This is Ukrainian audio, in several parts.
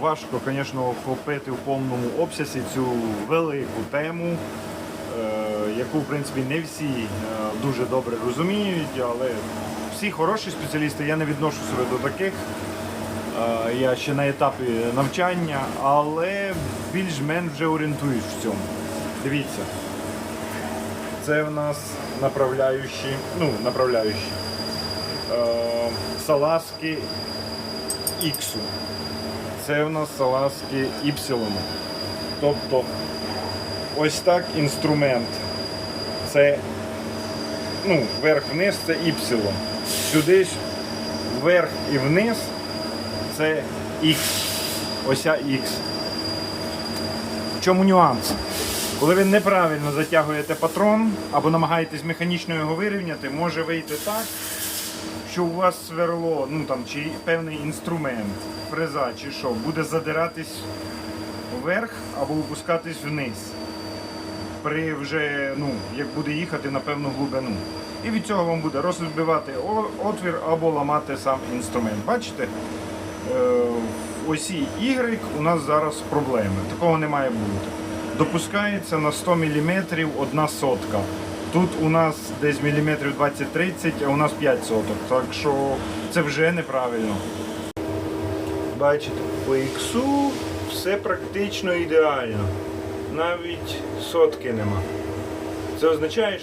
важко, звісно, охопити в повному обсязі цю велику тему, е, яку, в принципі, не всі е, дуже добре розуміють, але всі хороші спеціалісти, я не відношу себе до таких. Е, Я ще на етапі навчання, але більш-менш вже орієнтуюсь в цьому. Дивіться, це в нас направляючі, ну, направляючі е, салазки X. Це в нас салазки Y. Тобто ось так інструмент. Це ну, вверх-вниз це Y. Сюди ж вверх і вниз це X. Ося X. В чому нюанс? Коли ви неправильно затягуєте патрон або намагаєтесь механічно його вирівняти, може вийти так, що у вас сверло, ну там чи певний інструмент, фреза чи що, буде задиратись вверх або опускатись вниз. При вже, ну, як буде їхати на певну глибину. І від цього вам буде розбивати отвір або ламати сам інструмент. Бачите? Е, в осі Y у нас зараз проблеми. Такого не має бути. Допускається на 100 мм одна сотка. Тут у нас десь міліметрів 20-30, а у нас 5 соток. Так що це вже неправильно. Бачите, по іксу все практично ідеально. Навіть сотки нема. Це означає,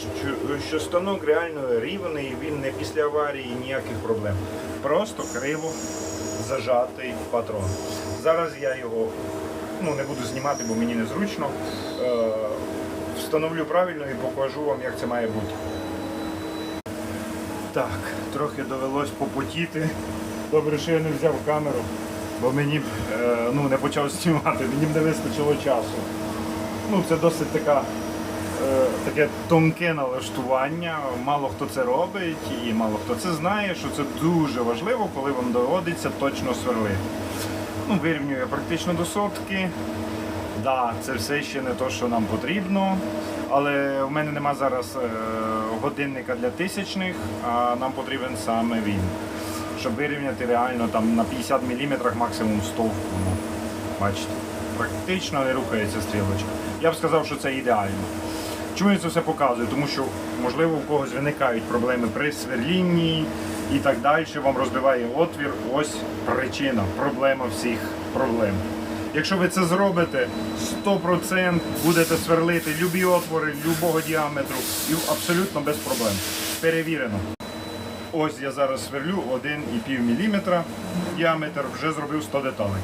що, станок реально рівний, він не після аварії ніяких проблем. Просто криво зажатий патрон. Зараз я його ну, не буду знімати, бо мені незручно. Встановлю правильно і покажу вам, як це має бути. Так, трохи довелось попотіти. Добре, що я не взяв камеру, бо мені б е, ну, не почав знімати, мені б не вистачило часу. Ну, це досить така, е, таке тонке налаштування. Мало хто це робить і мало хто це знає, що це дуже важливо, коли вам доводиться точно сверлити. Ну, вирівнює практично до сотки. Да, це все ще не те, що нам потрібно. Але в мене нема зараз е, годинника для тисячних, а нам потрібен саме він. Щоб вирівняти реально там на 50 мм максимум стовпу. Ну, бачите, практично не рухається стрілочка. Я б сказав, що це ідеально. Чому я це все показую? Тому що, можливо, у когось виникають проблеми при сверлінні і так далі. Вам розбиває отвір. Ось причина, проблема всіх проблем. Якщо ви це зробите, 100% будете сверлити любі отвори любого діаметру і абсолютно без проблем. Перевірено. Ось я зараз сверлю 1,5 мм діаметр, вже зробив 100 деталей.